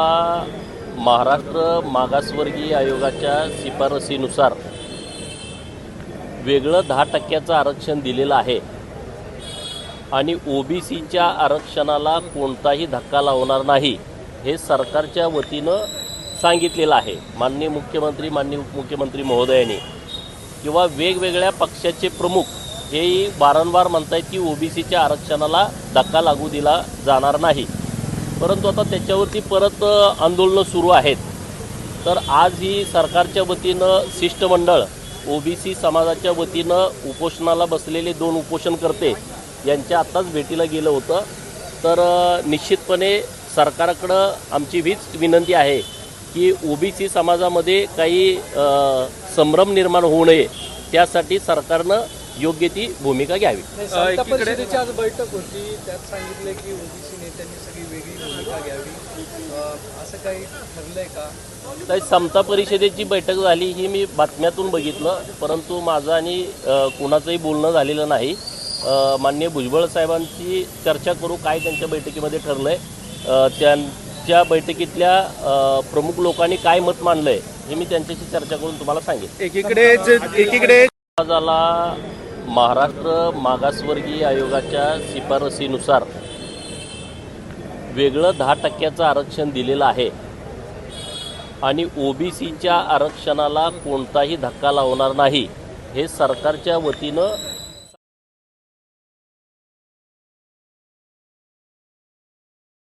समाजाला महाराष्ट्र मागासवर्गीय आयोगाच्या शिफारसीनुसार वेगळं दहा टक्क्याचं आरक्षण दिलेलं आहे. आणि ओबीसीच्या आरक्षणाला कोणताही धक्का लावणार नाही हे सरकारच्या वतीनं सांगितलेलं आहे. माननीय मुख्यमंत्री माननीय उपमुख्यमंत्री महोदयांनी. किंवा वेगवेगळ्या पक्षाचे प्रमुख हेही वारंवार म्हणत आहेत की ओबीसीच्या आरक्षणाला धक्का लागू दिला जाणार नाही. परंतु आता त्याच्यावरती परत आंदोलनं सुरू आहेत. तर आज ही सरकारच्या वतीनं शिष्टमंडळ ओबीसी समाजाच्या वतीनं उपोषणाला बसलेले दोन उपोषणकर्ते यांच्या आत्ताच भेटीला गेलं होतं. तर निश्चितपणे सरकारकडं आमची हीच विनंती आहे की ओबीसी समाजामध्ये काही संभ्रम निर्माण होऊ नये. त्यासाठी सरकारनं योग्य ती भूमिका घ्यावी. आज बैठक होती. त्यात सांगितलं की ओबीसी नेत्यांनी सगळी वेगळी भूमिका घ्यावी अं, असं काही ठरलंय का? समता परिषदेची बैठक झाली ही मी बातम्यातून बघितलं परंतु माझं आणि कुणाचंही बोलणं झालेलं नाही. अ, माननीय भुजबळ साहेबांची चर्चा करू काय त्यांच्या बैठकीमध्ये ठरलं आहे त्यांच्या बैठकीतल्या प्रमुख लोकांनी काय मत मांडलं आहे हे मी त्यांच्याशी चर्चा करून तुम्हाला सांगेन. एकीकडे जे- एकीकडे समाजाला महाराष्ट्र मागासवर्गीय आयोगाच्या शिफारसीनुसार वेगळं दहा टक्क्याचं आरक्षण दिलेलं आहे. आणि ओबीसीच्या आरक्षणाला कोणताही धक्का लावणार नाही. हे सरकारच्या वतीनं